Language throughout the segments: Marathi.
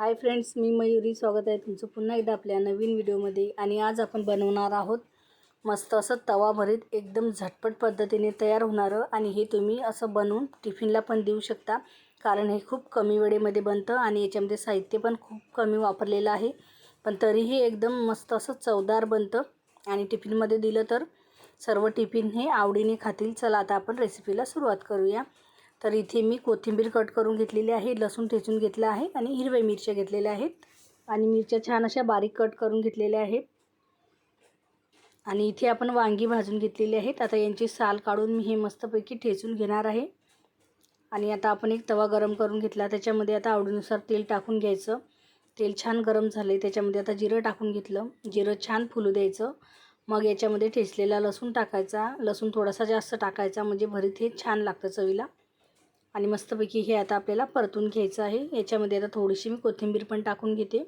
हाय फ्रेंड्स मी मयुरी. स्वागत आहे तुमचं पुन्हा एकदा आपल्या नवीन व्हिडिओमध्ये. आणि आज आपण बनवणार आहोत मस्त असं तवा भरीत एकदम झटपट पद्धतीने तयार होणारं. आणि हे तुम्ही असं बनवून टिफिनला पण देऊ शकता कारण हे खूप कमी वेळेमध्ये बनतं आणि याच्यामध्ये साहित्य पण खूप कमी वापरलेलं आहे. पण तरीही एकदम मस्त असं चवदार बनतं. आणि टिफिनमध्ये दिलं तर सर्व टिफिन हे आवडीने खातील. चला आता आपण रेसिपीला सुरुवात करूया. तर इथे मी कोथिंबीर कट करून घेतलेली आहे लसूण ठेचून घेतलं आहे आणि हिरव्या मिरच्या घेतलेल्या आहेत. आणि मिरच्या छान अशा बारीक कट करून घेतलेल्या आहेत. आणि इथे आपण वांगी भाजून घेतलेली आहेत. आता यांची साल काढून मी हे मस्तपैकी ठेचून घेणार आहे. आणि आता आपण एक तवा गरम करून घेतला. त्याच्यामध्ये आता आवडीनुसार तेल टाकून घ्यायचं. तेल छान गरम झाले त्याच्यामध्ये आता जिरं टाकून घेतलं. जिरं छान फुलू द्यायचं. मग याच्यामध्ये ठेचलेला लसूण टाकायचा. लसूण थोडासा जास्त टाकायचा. म्हणजे भरीत हे छान लागतं चवीला. आणि मस्तपैकी हे आता आपल्याला परतून घ्यायचं आहे. याच्यामध्ये आता थोडीशी मी कोथिंबीर पण टाकून घेते.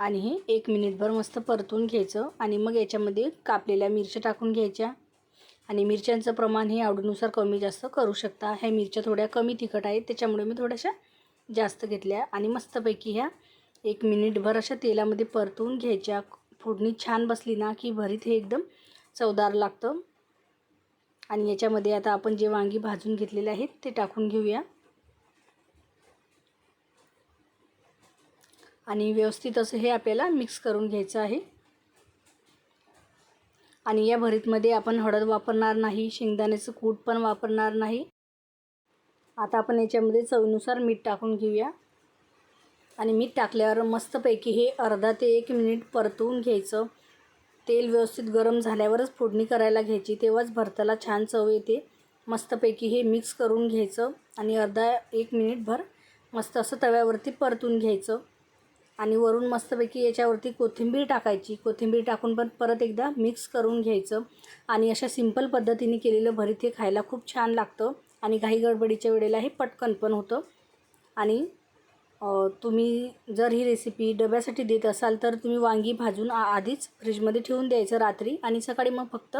आणि हे एक मिनिटभर मस्त परतून घ्यायचं. आणि मग याच्यामध्ये कापलेल्या मिरच्या टाकून घ्यायच्या. आणि मिरच्यांचं प्रमाण हे आवडीनुसार कमी जास्त करू शकता. ह्या मिरच्या थोड्या कमी तिखट आहेत त्याच्यामुळे मी थोड्याशा जास्त घेतल्या. आणि मस्तपैकी ह्या एक मिनिटभर अशा तेलामध्ये परतून घ्यायच्या. फोडणी छान बसली ना की भरीत हे एकदम चवदार लागतं. आणि याच्यामध्ये आता आपण जे वांगी भाजून घेतलेले आहेत ते टाकून घेऊया. आणि व्यवस्थित असं हे आपल्याला मिक्स करून घ्यायचं आहे. आणि या भरीतमध्ये आपण हळद वापरणार नाही शेंगदाण्याचं कूट पण वापरणार नाही. आता आपण याच्यामध्ये चवीनुसार मीठ टाकून घेऊया. आणि मीठ टाकल्यावर मस्तपैकी हे अर्धा ते एक मिनिट परतवून घ्यायचं. तेल व्यवस्थित गरम झाल्यावरच फोडणी करायला घ्यायची. तेव्हाच भरताला छान चव येते. मस्तपैकी हे मिक्स करून घ्यायचं आणि अर्धा एक मिनिटभर मस्त असं तव्यावरती परतून घ्यायचं. आणि वरून मस्तपैकी याच्यावरती कोथिंबीर टाकायची. कोथिंबीर टाकून पण परत एकदा मिक्स करून घ्यायचं. आणि अशा सिंपल पद्धतीने केलेलं भरीत हे खायला खूप छान लागतं. आणि घाई गडबडीच्या वेळेला हे पटकन पण होतं. आणि तुम्ही जर ही रेसिपी डब्यासाठी देत असाल तर तुम्ही वांगी भाजून आ आधीच फ्रीजमध्ये ठेवून द्यायचं रात्री आणि सकाळी मग फक्त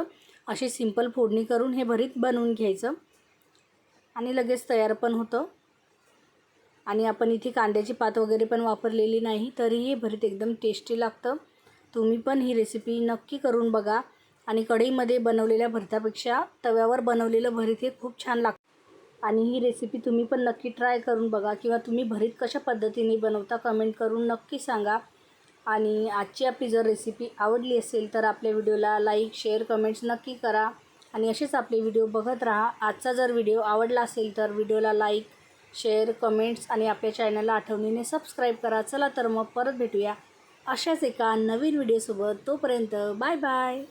अशी सिंपल फोडणी करून हे भरीत बनवून घ्यायचं. आणि लगेच तयार पण होतं. आणि आपण इथे कांद्याची पात वगैरे पण वापरलेली नाही तरीही हे भरीत एकदम टेस्टी लागतं. तुम्ही पण ही रेसिपी नक्की करून बघा. आणि कढईमध्ये बनवलेल्या भरतापेक्षा तव्यावर बनवलेलं भरीत हे खूप छान लागतं. आणि ही रेसिपी तुम्ही पण नक्की ट्राय करून बघा किंवा तुम्ही भरीत कशा पद्धतीने बनवता कमेंट करून नक्की सांगा. आणि आजची आपली जर रेसिपी आवडली असेल तर आपल्या व्हिडिओला लाईक शेअर कमेंट्स नक्की करा. आणि असेच आपले व्हिडिओ बघत राहा. आजचा जर व्हिडिओ आवडला असेल तर व्हिडिओला लाईक शेअर कमेंट्स आणि आपल्या चॅनलला आठवणीने सबस्क्राईब करा. चला तर मग परत भेटूया अशाच एका नवीन व्हिडिओसोबत तोपर्यंत बाय बाय